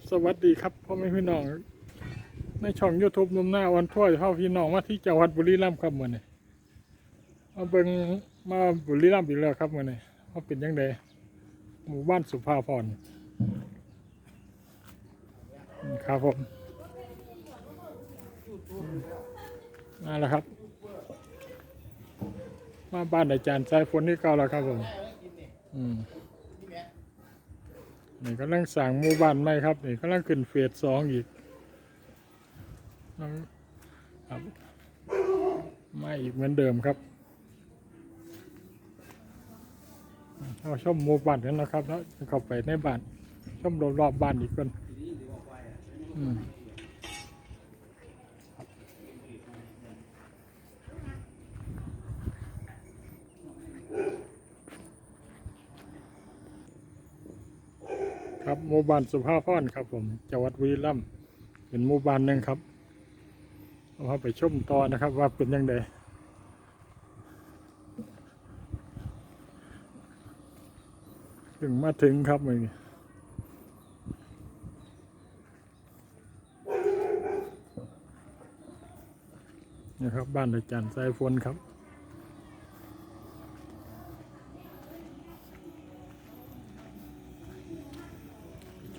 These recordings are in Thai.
ับสวัสดีครับพ่อแม่พี่น้อง ในช่องยูทูบนุ่มหน้าวันทั่วเข้าพี่น้องมาที่จังหวัดบุรีรัมย์ครับเมื่อนี้มาเบิ่งมาบุรีรัมย์อีกแล้วครับเมื่อนี้ว่าเป็นยังไงหมู่บ้านสุภาพรครับผมมาแหล้วครับ มาบ้านอาจารย์สายฝนนี่เก่าแล้วครับผม อืม นี่กำลังสั่งหมู่บ้านใหม่ครับนี่กำลังขึ้นเฟสสองอีกครับมาอีกเหมือนเดิมครับเราชมหมู่บ้านกันนะครับแล้วเข้าไปในบ้านชมรอบๆบบ้านอีกคนอืมครับห มู่บ้านสุภาพรครับผมจังหวัดบุรีรัมเป็นหมู่บ้านหนึ่งครับเราไปชมต่อนะครับว่าเป็นยังไงถึงมาถึงครับมึงนี่ครับบ้านอาจารย์สายฝนครับ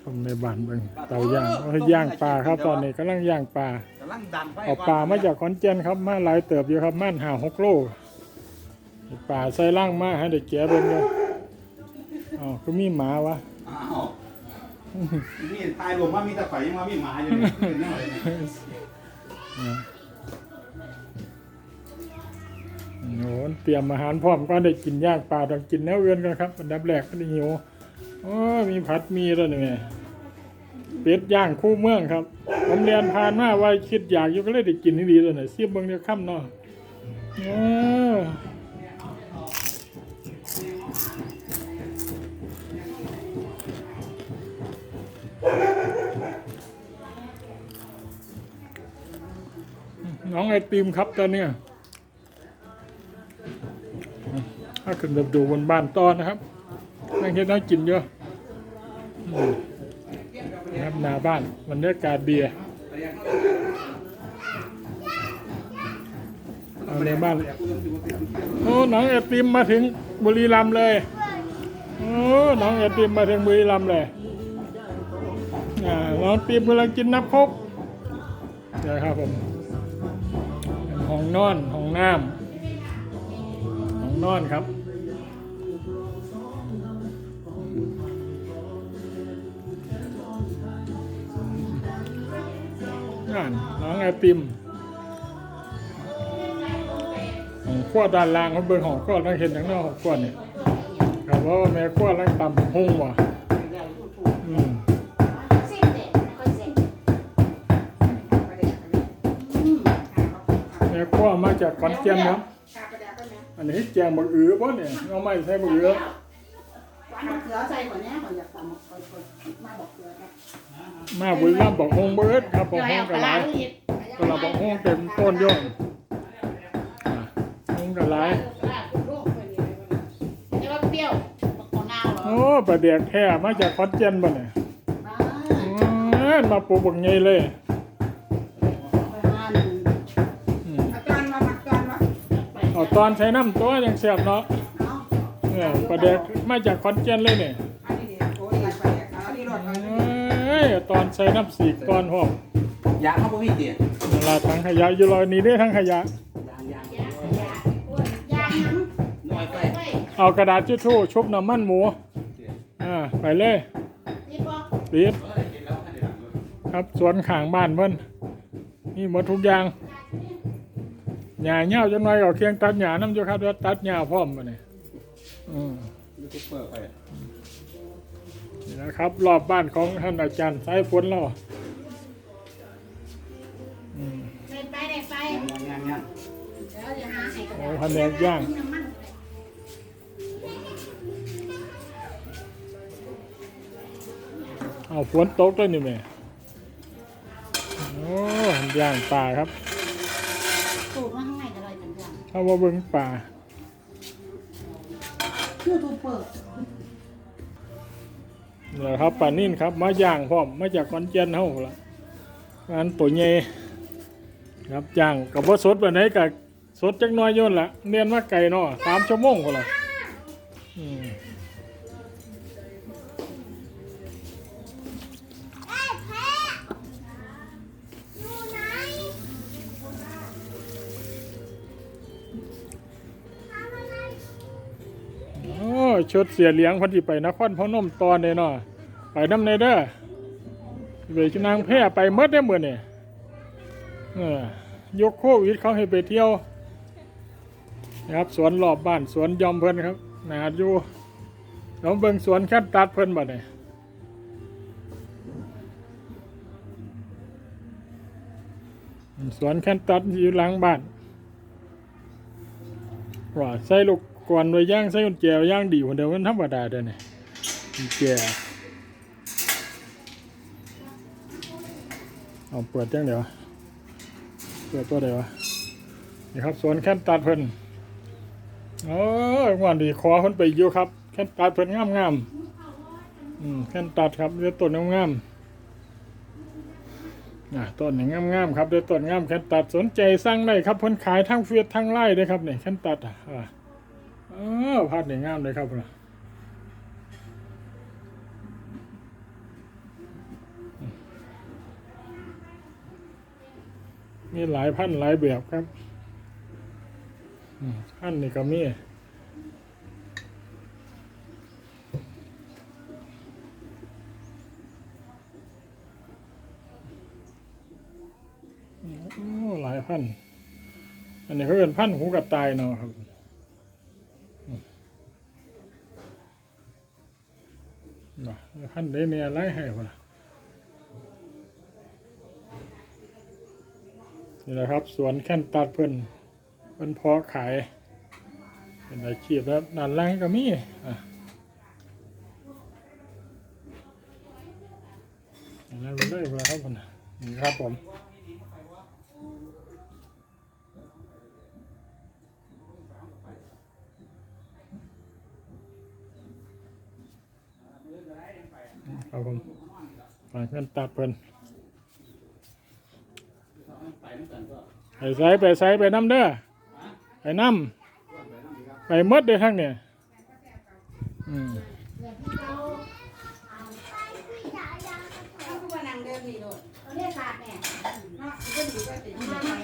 ชมในบ้านเบิ่งเตาย่างโอ้ยย่างปลาครับตอนนี้กำลังย่างปลากำลังดันไฟเอาปลามาจากขอนแก่นครับมาหลายเติบอยู่ครับม่านหาหกโลปลาใส่ล่างมาให้เด็กแก่เบิ่งเลยอ๋อคือมีหมาวะอ้าวนี่ตายรวมว่ามีแต่ไฟยังว่ามีหมาอยู่นี่เป็นยังไงเนี่ยโอ้โหเตรียมอาหารพร้อมก็ได้กินย่างปลาต้องกินแนวเอือนกันครับอันดับแรกก็ได้หิว โอ้มีผัดมีแล้วนี่แม่เป็ดย่างคู่เมืองครับ ผมเรียนผ่านมาว่าคิดอยากอยู่ก็เลยได้กินที่ดีเลยนะเสียบเบิ่งเดียวค่ำเนาะเออน้องไอติมครับตอนเนี้ยถ้าขึ้นดูบนบ้านตอนนะครับนั่งเห็นน้องกินเยอะ นะครับนาบ้านบรรยากาศเบียร์เอาในบ้านโอ้น้องไอติมมาถึงบุรีรัมย์เลยโอ้น้องไอติมมาถึงบุรีรัมย์เลยอ่าน้องติมกำลังกินน้ำคกเดี๋ยวครับผมห้องนอนห้องน้ำห้องนอนครับ นั่นน้องไอติมของขั้วด้านล่างเขาเบิ่งของขั้วต้องเห็นอย่างนอกของขั้วเนี่ยครับว่าแม่ขั้วลังต่ำหุ่งว่ะอืมแม่ขั้วมาจากขอนแก่นครับอันนี้แจงบักอือป่ะเนี่ยเอาไม่ใช่บักอือ มะเขือใส่ก่อนเนี่ยเขาอยากตำมะเขือมาบอกเขือครับมาบุรีรัมย์บอกฮงเบิร์ดครับบอกฮงกระไรกระบอกฮงเต็มต้นโย่นอะฮงกระไรนี่ว่าเปรี้ยวมะขอนาวเหรอโอ้ประเดียกแท้มาจากขอนแก่นป่ะเนี่ยอืมมาปลูกบักไงเลยประมาณอืมอาจารย์มาอาจารย์มาเอาตอนใช้น้ำตัวยังเสียบเนาะ เอาเนี่ยประเด็กมาจากขอนแก่นเลยเนี่ยอันนี้เนี่ยโอ้ยไปเนี่ยอันนี้รอดไปเอ้ยตอนใส่น้ำสีกตอนหอมยางเขาบ่มีเตียงเวลาทั้งขยะอยู่ลอยนี้ได้ทั้งขยะยางยางยางน้น้อยไปำไปเอากระดาษทิชชู่ชุบน้ำมันหมูอ่าไปเลยนี่ปะปิดครับสวนข้างบ้านเพิ่นนี่หมดทุกอย่างหญ้าเหี่ยวจังหน่อยเอาเคียงตัดหญ้าน้ำอยู่ครับว่าตัดหญ้าพร้อมมาเนี่ ยอืมยูทูบเบอร์ไปนี่นะครับ รอบบ้านของท่านอาจารย์สายฝนเราอืมไปไปไหนไปยางยางยางเดี๋ยวจะหาให้กระโอ้ดาษพันแดงย่างน้ำมันเอาฝนตกด้วยนี่แม่โอ้ย่างปลาครับสูตรมาข้างในก็เลยจังจังเข้ามาเบิ่งปลา ยูทูบเบอร์เนี่ยครับป่านิ่นครับ มาย่างพร้อมมาจากคอนเจนเฮาละงานตัวใหญ่ครับย่างกับว่าสดแบบไหนกับสดจักน้อยย่นละเนียนมาไก่เนาะสามชั่วโมงคนละอืม ชดเสียเลี้ยงเพอดีไปนครพนมตอนเด้เนาะไปน้ำในเด้อเวชนางแพร่ไปเมดได้อมื่อนี่เออยกโควิดเขาให้ไปเที่ยวนะครับสวนรอบบ้านสวนยอมเพิ่นครับนาอยู่เราเบิงสวนแค่ตัดเพิ่นบัดนี่ยสวนแค่ตัดอยู่หลังบ้านว่าใส่ลูก กวนไว้ย่างใส่กุญแจย่างดีคนเดียวมันธรรมดาเด้อนี่กุญแจเอาเปิดจังเดี๋ยวเปิดตัวเดียวะนี่ครับสวนแค่นตัดเพิ่นโอ้ยวันดีขอเพิ่นไปอยู่ครับ แค่นตัดเพิ่นงามงามอืมแค่นตัดครับเดือต้นงามงามๆอะต้นนี่งามงามครับเดือต้นงามแค่นตัดสนใจสั่งได้ครับเพิ่นขายทั้งเฟียดทั้งไร่เลยครับเนี่ยแค่นตัดอะ อ่าพัดนี่งามเลยครับนะมีหลายพันธ์หลายแบบครับอืมพันธ์นี่ก็มีโอ้หลายพันธ์อันนี้เขาเป็นพันธ์หูกระต่ายเนาะครับอืม น่ะพันได้เนี่ยไล่ให้พอละนี่แหละครับสวนขั้นตัดเพิ่นเพิ่นเพาะขาย เป็นอาชีพแล้วด้านล่างก็มีอะนั่นเลยพอละครับผมนี่ครับผม ครับผมฝากเงินตัดเพิ่นไปใส่ไปใส่ไปน้ำเด้อไปน้ำไปมดเด้ทั้งเนี่ยอืมเอาทุกวันนั่งเดินนี่โดดเอาเนี่ยศาสตร์เนี่ยเนาะมันก็ดีก็ติดมาไหม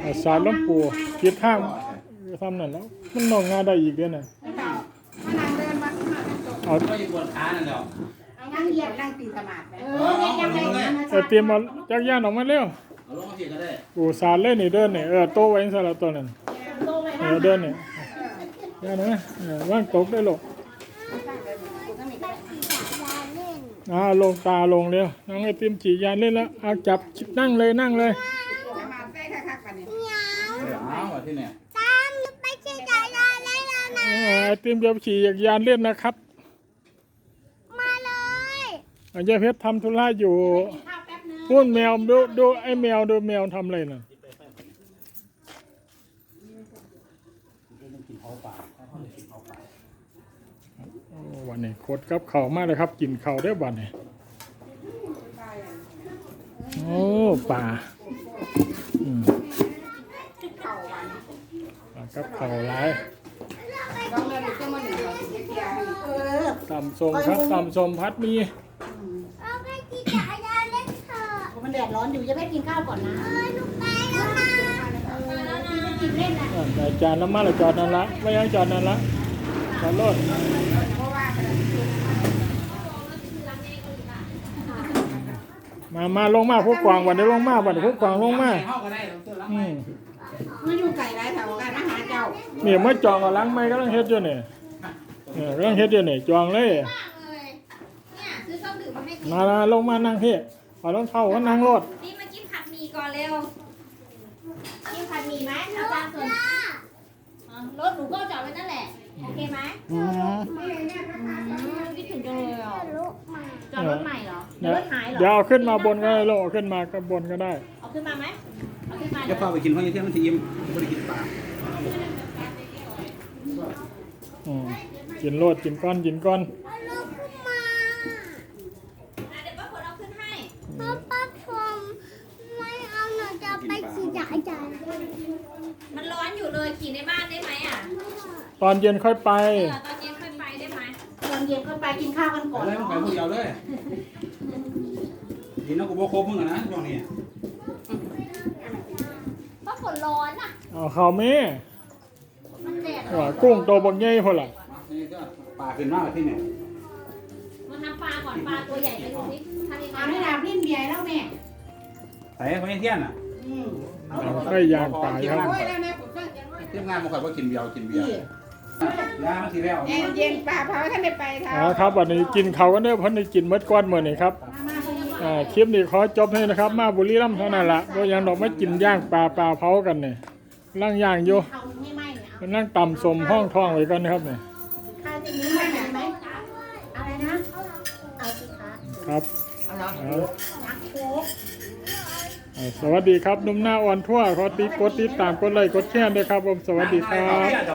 เอาศาสตร์วารล้มปูคิดทางทำนั่นแล้ว มันนองงานได้อีกเด้อน่ะแล้วก็มานั่งเดินมาข้างหน้าเป็นโต๊ะเอาก็จะปวดขานั่นและเอา นั่งเหยียบนั่งตีสมาธิไหมเออเนี่ยยังไงนะเอาเตรียมเอาจักรยานออกมาเร็วเอาลงมาสิก็ได้ปูสารเล่นนี่เดินนี่เออโตไว้สารตัวนั้นโตไปเอนะอเดินนี่ย่านะเออว่างตกได้หรอกอ่าลงตาลงเร็วน้องไอติมจียานเล่นแล้วเอาจับนั่งเลยนั่งเลยสมาธิได้คักๆกันนี่เอาว่าที่เนี่ยตามไปขี่จักรยานได้แล้วนะเออไอติมเดี๋ยวขี่จักรยานเล่นนะครับมาเลย อันเจเพชรทำธุระอยู่ข้าวแป๊บนึงพูดแมวดูดูไอแมวดูแมวทำอะไรน่ะโอ้วันนี้โคตรกับเข่าวมากเลยครับ กินเข่าวได้อวันนี้โอ้ป่าอืมเข่าวันปลากับเข่าวหลายลองเดินดูเครื่องมือหนึ่งเราถึงจะเคลียร์ให้เออตำส้มครับตำส้มพัดมี เราไปขี่จักรยานเล่นเถอะ มัน แดดร้อนอยู่จะไปกินข้าวก่อนนะเออหนูไปแล้วนะเออที่ไปกินเล่นนะอ่าแต่จานน้ำมันละจอดนั่นละไม่ยังจอดนั่นละจอดรถเพราะว่ามามาลงมาพวกกวางวันนี้ลงมาวันนี้พวกกวางลงมาเข้าก็ได้เราเสื้อล้างอืมมันอยู่ไก่ไรแถวการอาหารเจ้าเนี่ยเมื่อจองกับล้างไม่ก็ต้องเฮ็ดอยู่เนี่ยเนี่ยก็ต้องเฮ็ดอยู่เนี่ยจองเลยเนี่ยซื้อเครื่องดื่มมาให้กินมาละลงมานั่งพี่ เอารองเท้าก็นั่งรถนี่มากินผัดหมี่ก่อนเร็ว กินผัดหมี่ไหมอาจารย์ส่วนอะรถหนูก็จอดไว้นั่นแหละ โอเคไหมอืมคิดถึงจังเลยอะลูกมาจอดรถใหม่เหรอหรือเนี่ยรถหายเหรอ เดี๋ยวเอาขึ้นมาบนก็ได้ลงเอาขึ้นมาก็บนก็ได้ เอาขึ้นมาไหมเอาขึ้นมาจะพาไปกินห้องเที่ยงมันทีอิ่มไม่ได้กินปลาอืมกินโลดกินก้อนกินก้อน ลูกขึ้นมา มันร้อนอยู่เลยขี่ในบ้านได้ไหมอะตอนเย็นค่อยไป เออตอนเย็นค่อยไปได้ไหมตอนเย็นก็ไปกินข้าวกันก่อนอะไรมึงไปผู้เดียวเลยดีนะกูบ่ครบมึงอะนะช่วงนี้เพราะฝนร้อนอะ เอาข้าวแม่มันแดดว่ากุ้งตัวบักใหญ่พุ่นล่ะมานี่ก็ปลาขึ้นมากที่เนี่ยมาทำปลาก่อนปลาตัวใหญ่ไปดูสิทำยังไงเอาไม่น้ำลิ้นเบียร์แล้วแม่ใส่ไปเที่ยนอะอืม เอาไส้ยางปลาครับโอ้ยแล้วแม่ผมก็ยังว่าเที่ยงงานมาคอยว่ากินเบียร์กินเบียร์ยามันทีแล้วแอร์เย็นป่าเผาท่านได้ไปเท้าเอาครับวันนี้กินเขาวกันเด้อเพิ่นได้กินเมดก้อนมื้อนี้ครับมามาเขายังว่าอ่าคลิปนี้ขอจบให้นะครับ มาบุรีรัมย์เท่านั้นละบ่ยังดอกมากินย่างปลาปลาเผากันนี่ล่างย่างอยู่เขาไม่ไหม้เนี่ยเอามันนั่งต่ำสมห้องท้องไว้ก่อนนะครับนี่ข้าวจะมีไหม้ไหมอะไรนะเอาสิคะครับ สวัสดีครับหนุ่มหน้าอ่อนทั่วขอติดกดติดตามกดไลค์กดแชร์ด้วยครับผมสวัสดีครับ